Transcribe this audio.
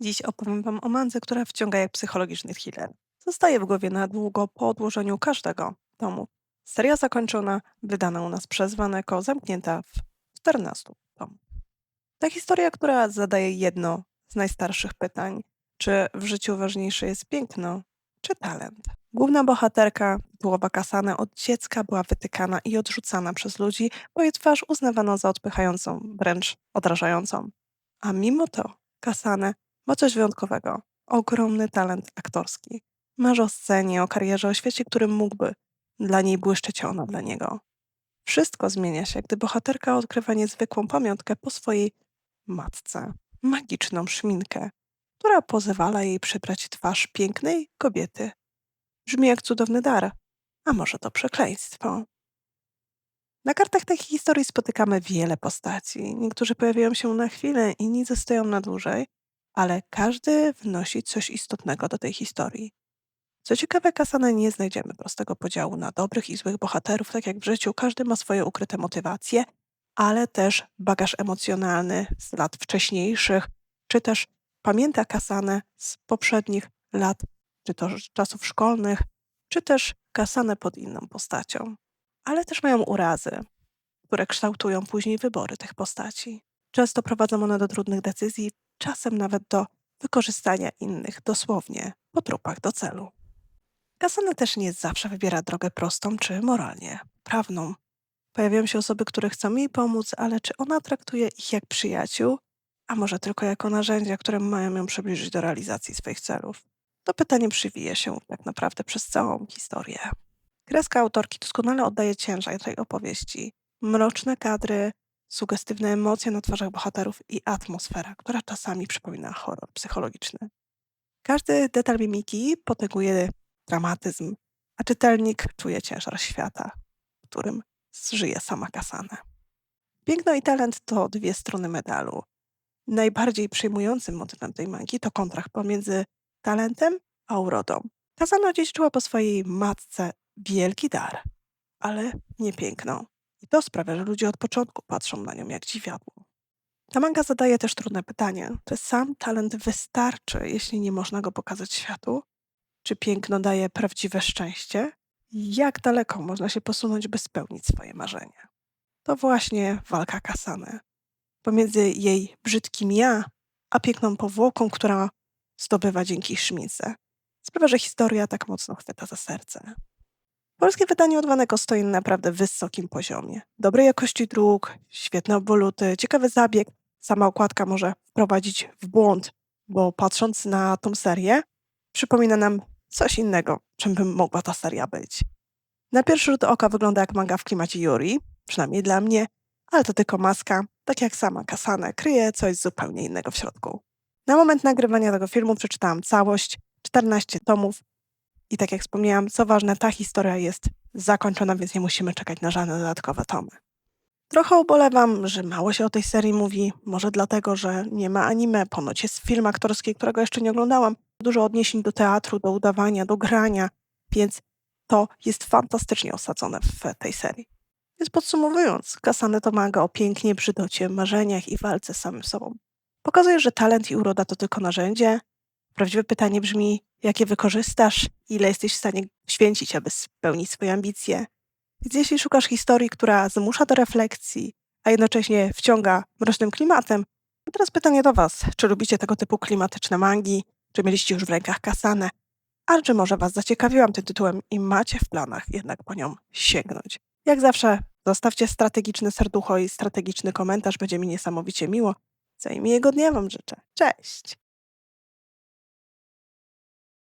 Dziś opowiem Wam o mandze, która wciąga jak psychologiczny thriller. Zostaje w głowie na długo po odłożeniu każdego tomu. Seria zakończona, wydana u nas przez Waneko, zamknięta w 14 tomach. Ta historia, która zadaje jedno z najstarszych pytań. Czy w życiu ważniejsze jest piękno, czy talent? Główna bohaterka, tytułowa Kasane, od dziecka była wytykana i odrzucana przez ludzi, bo jej twarz uznawano za odpychającą, wręcz odrażającą. A mimo to Kasane ma coś wyjątkowego. Ogromny talent aktorski. Marzy o scenie, o karierze, o świecie, którym mógłby dla niej błyszczeć, ona dla niego. Wszystko zmienia się, gdy bohaterka odkrywa niezwykłą pamiątkę po swojej matce. Magiczną szminkę, która pozwala jej przybrać twarz pięknej kobiety. Brzmi jak cudowny dar, a może to przekleństwo. Na kartach tej historii spotykamy wiele postaci. Niektórzy pojawiają się na chwilę, inni zostają na dłużej, ale każdy wnosi coś istotnego do tej historii. Co ciekawe, Kasane nie znajdziemy prostego podziału na dobrych i złych bohaterów, tak jak w życiu. Każdy ma swoje ukryte motywacje, ale też bagaż emocjonalny z lat wcześniejszych, czy też pamięta Kasane z poprzednich lat, czy to czasów szkolnych, czy też Kasane pod inną postacią. Ale też mają urazy, które kształtują później wybory tych postaci. Często prowadzą one do trudnych decyzji, czasem nawet do wykorzystania innych, dosłownie po trupach do celu. Kasane też nie zawsze wybiera drogę prostą czy moralnie prawną. Pojawiają się osoby, które chcą jej pomóc, ale czy ona traktuje ich jak przyjaciół, a może tylko jako narzędzia, które mają ją przybliżyć do realizacji swoich celów? To pytanie przywija się tak naprawdę przez całą historię. Kreska autorki doskonale oddaje ciężar tej opowieści. Mroczne kadry, sugestywne emocje na twarzach bohaterów i atmosfera, która czasami przypomina horror psychologiczny. Każdy detal mimiki potęguje dramatyzm, a czytelnik czuje ciężar świata, w którym żyje sama Kasane. Piękno i talent to dwie strony medalu. Najbardziej przejmującym motywem tej mangi to kontrakt pomiędzy talentem a urodą. Kasana odziedziczyła po swojej matce wielki dar, ale nie piękno. I to sprawia, że ludzie od początku patrzą na nią jak dziwiadło. Ta manga zadaje też trudne pytanie. Czy sam talent wystarczy, jeśli nie można go pokazać światu? Czy piękno daje prawdziwe szczęście? Jak daleko można się posunąć, by spełnić swoje marzenia? To właśnie walka Kasane. Pomiędzy jej brzydkim ja, a piękną powłoką, która zdobywa dzięki szmince. Sprawia, że historia tak mocno chwyta za serce. Polskie wydanie od Waneko stoi na naprawdę wysokim poziomie. Dobrej jakości druk, świetne obwoluty, ciekawy zabieg. Sama okładka może wprowadzić w błąd, bo patrząc na tą serię, przypomina nam coś innego, czym by mogła ta seria być. Na pierwszy rzut oka wygląda jak manga w klimacie Yuri, przynajmniej dla mnie, ale to tylko maska, tak jak sama Kasane, kryje coś zupełnie innego w środku. Na moment nagrywania tego filmu przeczytałam całość, 14 tomów i tak jak wspomniałam, co ważne, ta historia jest zakończona, więc nie musimy czekać na żadne dodatkowe tomy. Trochę ubolewam, że mało się o tej serii mówi, może dlatego, że nie ma anime, ponoć jest film aktorski, którego jeszcze nie oglądałam, dużo odniesień do teatru, do udawania, do grania, więc to jest fantastycznie osadzone w tej serii. Więc podsumowując, Kasane to manga o pięknie, brzydocie, marzeniach i walce z samym sobą. Pokazuje, że talent i uroda to tylko narzędzie. Prawdziwe pytanie brzmi, jakie wykorzystasz, ile jesteś w stanie święcić, aby spełnić swoje ambicje. Więc jeśli szukasz historii, która zmusza do refleksji, a jednocześnie wciąga mrocznym klimatem, to teraz pytanie do Was. Czy lubicie tego typu klimatyczne mangi? Czy mieliście już w rękach kasane? A czy może Was zaciekawiłam tym tytułem i macie w planach jednak po nią sięgnąć? Jak zawsze, zostawcie strategiczne serducho i strategiczny komentarz, będzie mi niesamowicie miło. Co i miłego dnia Wam życzę. Cześć!